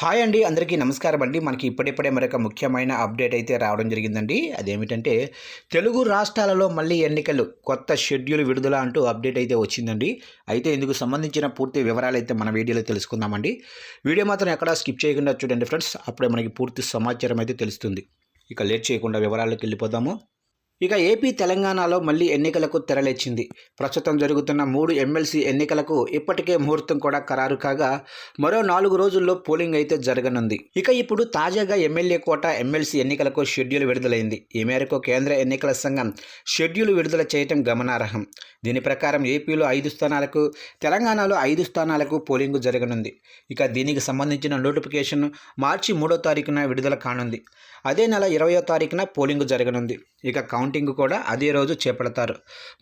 Hi అండి అందరికీ నమస్కారం అండి. మనకి ఇప్పుడిప్పుడే మరొక ముఖ్యమైన అప్డేట్ అయితే రావడం జరిగిందండి. అదేమిటంటే తెలుగు రాష్ట్రాలలో మళ్ళీ ఎన్నికలు కొత్త షెడ్యూల్ విడుదల అంటూ అప్డేట్ అయితే వచ్చిందండి. అయితే ఇందుకు సంబంధించిన పూర్తి వివరాలు అయితే మన వీడియోలో తెలుసుకుందామండి. వీడియో మాత్రం ఎక్కడా స్కిప్ చేయకుండా చూడండి ఫ్రెండ్స్. అప్పుడే మనకి పూర్తి సమాచారం అయితే తెలుస్తుంది. ఇక లేట్ చేయకుండా వివరాలకు వెళ్ళిపోదాము. ఇక ఏపీ తెలంగాణలో మళ్ళీ ఎన్నికలకు తెరలేచింది. ప్రస్తుతం జరుగుతున్న మూడు ఎమ్మెల్సీ ఎన్నికలకు ఇప్పటికే ముహూర్తం కూడా ఖరారు కాగా మరో నాలుగు రోజుల్లో పోలింగ్ అయితే జరగనుంది. ఇక ఇప్పుడు తాజాగా ఎమ్మెల్యే కోట ఎమ్మెల్సీ ఎన్నికలకు షెడ్యూల్ విడుదలైంది. ఈ మేరకు కేంద్ర ఎన్నికల సంఘం షెడ్యూల్ విడుదల చేయటం గమనార్హం. దీని ప్రకారం ఏపీలో ఐదు స్థానాలకు తెలంగాణలో ఐదు స్థానాలకు పోలింగ్ జరగనుంది. ఇక దీనికి సంబంధించిన నోటిఫికేషన్ మార్చి మూడో తారీఖున విడుదల కానుంది. అదే నెల ఇరవయో తారీఖున పోలింగ్ జరగనుంది. ఇక కౌంటింగ్ కూడా అదే రోజు చేపడతారు.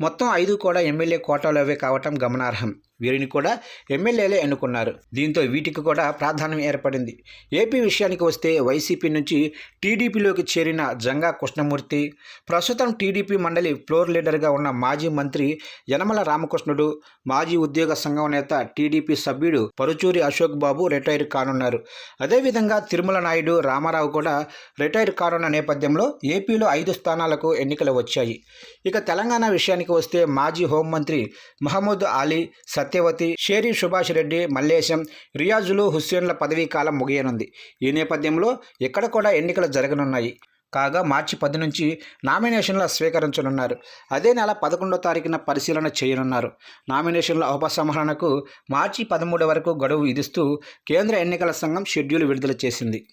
మొత్తం ఐదు కూడా ఎమ్మెల్యే కోటాలోవే కావటం గమనార్హం. వీరిని కూడా ఎమ్మెల్యేలే ఎన్నుకున్నారు. దీంతో వీటికి కూడా ప్రాధాన్యం ఏర్పడింది. ఏపీ విషయానికి వస్తే వైసీపీ నుంచి టీడీపీలోకి చేరిన జంగా కృష్ణమూర్తి ప్రస్తుతం టీడీపీ మండలి ఫ్లోర్ లీడర్గా ఉన్న మాజీ మంత్రి యనమల రామకృష్ణుడు మాజీ ఉద్యోగ సంఘం నేత టీడీపీ సభ్యుడు పరుచూరి అశోక్ బాబు రిటైర్ కానున్నారు. అదేవిధంగా తిరుమల నాయుడు రామారావు కూడా రిటైర్ కానున్న నేపథ్యంలో ఏపీలో ఐదు స్థానాలకు ఎన్నికలు వచ్చాయి. ఇక తెలంగాణ విషయానికి వస్తే మాజీ హోంమంత్రి మహమ్మద్ అలీ సత్యవతి షేరి సుభాష్ రెడ్డి మల్లేశం రియాజులు హుస్సేన్ల పదవీ కాలం ముగియనుంది. ఈ నేపథ్యంలో ఇక్కడ కూడా ఎన్నికలు జరగనున్నాయి. కాగా మార్చి పది నుంచి నామినేషన్ల స్వీకరించనున్నారు. అదే నెల పదకొండో తారీఖున పరిశీలన చేయనున్నారు. నామినేషన్ల ఉపసంహరణకు మార్చి పదమూడు వరకు గడువు విధిస్తూ కేంద్ర ఎన్నికల సంఘం షెడ్యూల్ విడుదల చేసింది.